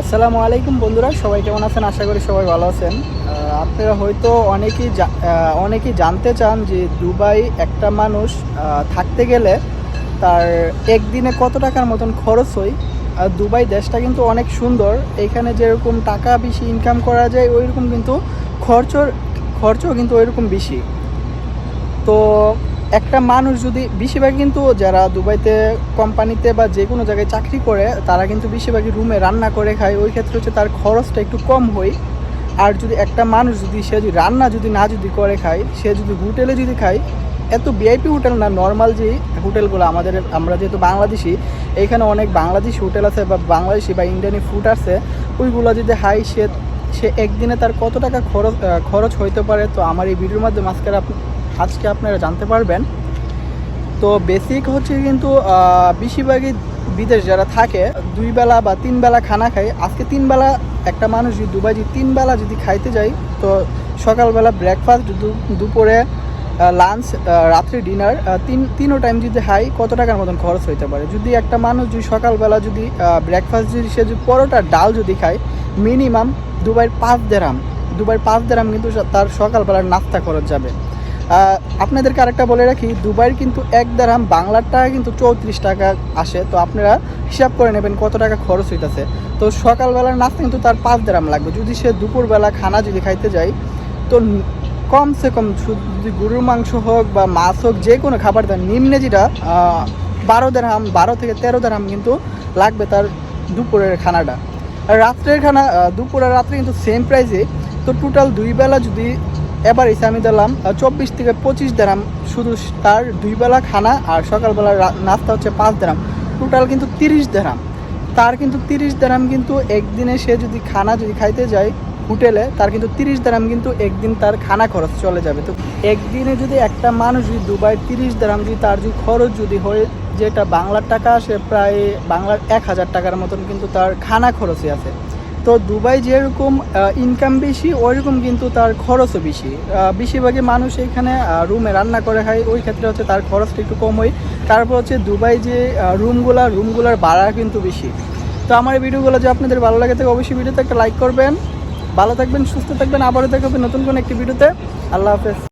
আসসালামু আলাইকুম বন্ধুরা, সবাই কেমন আছেন? আশা করি সবাই ভালো আছেন। আপনারা হয়তো অনেকেই অনেকেই জানতে চান যে দুবাই একটা মানুষ থাকতে গেলে তার একদিনে কত টাকার মতন খরচ হয়? আর দুবাই দেশটা কিন্তু অনেক সুন্দর। এখানে যেরকম টাকা বেশি ইনকাম করা যায় ওই রকম কিন্তু খরচর খরচও কিন্তু ওইরকম বেশি। তো একটা মানুষ যদি বেশিরভাগ কিন্তু যারা দুবাইতে কোম্পানিতে বা যে কোনো জায়গায় চাকরি করে, তারা কিন্তু বেশিরভাগই রুমে রান্না করে খায়। ওই ক্ষেত্রে হচ্ছে তার খরচটা একটু কম হয়। আর যদি একটা মানুষ যদি, সে যদি রান্না যদি না যদি করে খায়, সে যদি হোটেলে যদি খায়, এত ভিআইপি হোটেল না নর্মাল যে হোটেলগুলো আমাদের, আমরা যেহেতু বাংলাদেশি এইখানে অনেক বাংলাদেশি হোটেল আছে বা বাংলাদেশি বা ইন্ডিয়ানি ফুড আছে, ওইগুলো যদি হাই, সে সে একদিনে তার কত টাকা খরচ খরচ হইতে পারে? তো আমার এই ভিডিওর মাধ্যমে আজকে আপ- আজকে আপনারা জানতে পারবেন। তো বেসিক হচ্ছে কিন্তু বেশিরভাগই বিদেশ যারা থাকে, দুই বেলা বা তিন বেলা খানা খায়। আজকে তিন বেলা একটা মানুষ যদি দুবাই যদি তিন বেলা যদি খাইতে যায়, তো সকালবেলা ব্রেকফাস্ট দুপুরে লাঞ্চ রাত্রে ডিনার তিন, তিনও টাইম যদি হাই কত টাকার মতন খরচ হইতে পারে? যদি একটা মানুষ যদি সকালবেলা যদি ব্রেকফাস্ট যদি, সে যদি পরোটা, ডাল যদি খায় মিনিমাম দুবাইয়ের পাঁচ দেরাম। দুবাইয়ের পাঁচ দেরাম কিন্তু তার সকালবেলার নাস্তা খরচ যাবে। আপনাদেরকে আরেকটা বলে রাখি দুবাইয়ের কিন্তু এক দেড়হাম বাংলার টাকা কিন্তু চৌত্রিশ টাকা আসে। তো আপনারা হিসাব করে নেবেন কত টাকা খরচ হইতেছে। তো সকালবেলার নাস্তা কিন্তু তার পাঁচ দেড়হাম লাগবে। যদি সে দুপুরবেলা খানা যদি খাইতে যায় তো কমসে কম যদি গরুর মাংস হোক বা মাছ হোক যে কোনো খাবার দেন নিম্নে যেটা বারো দেড়হাম বারো থেকে তেরো দেড়হাম কিন্তু লাগবে তার দুপুরের খানাটা। আর রাত্রের খানা আহ, দুপুর আর রাত্রে কিন্তু সেম প্রাইসে তো টোটাল দুই বেলা যদি এবার এসে আমি দিলাম চব্বিশ থেকে পঁচিশ দেরাম। শুধু তার দুই বেলা খানা আর সকালবেলা নাস্তা হচ্ছে পাঁচ দেরাম। টোটাল কিন্তু তিরিশ দেরাম। তার কিন্তু তিরিশ দেরাম কিন্তু একদিনে সে যদি খানা যদি খাইতে যায় হোটেলে, তার কিন্তু তিরিশ দেরাম কিন্তু একদিন তার খানা খরচ চলে যাবে। তো একদিনে যদি একটা মানুষ যদি দুবাই তিরিশ দেরাম যদি তার যদি খরচ যদি হয়, যেটা বাংলার টাকা আসে প্রায় বাংলার এক হাজার টাকার মতন কিন্তু তার খানা খরচই আছে। তো দুবাই যেরকম ইনকাম বেশি ওইরকম কিন্তু তার খরচও বেশি। বেশিরভাগই মানুষ এখানে রুমে রান্না করে খায়, ওই ক্ষেত্রে হচ্ছে তার খরচটা একটু কম হয়। তারপর হচ্ছে দুবাই যে রুমগুলা রুমগুলার ভাড়া কিন্তু বেশি। তো আমার এই ভিডিওগুলো যে আপনাদের ভালো লাগে থাকে অবশ্যই ভিডিওতে একটা লাইক করবেন। ভালো থাকবেন, সুস্থ থাকবেন, আবারও দেখাবেন নতুন কোনো একটি ভিডিওতে। আল্লাহ হাফেজ।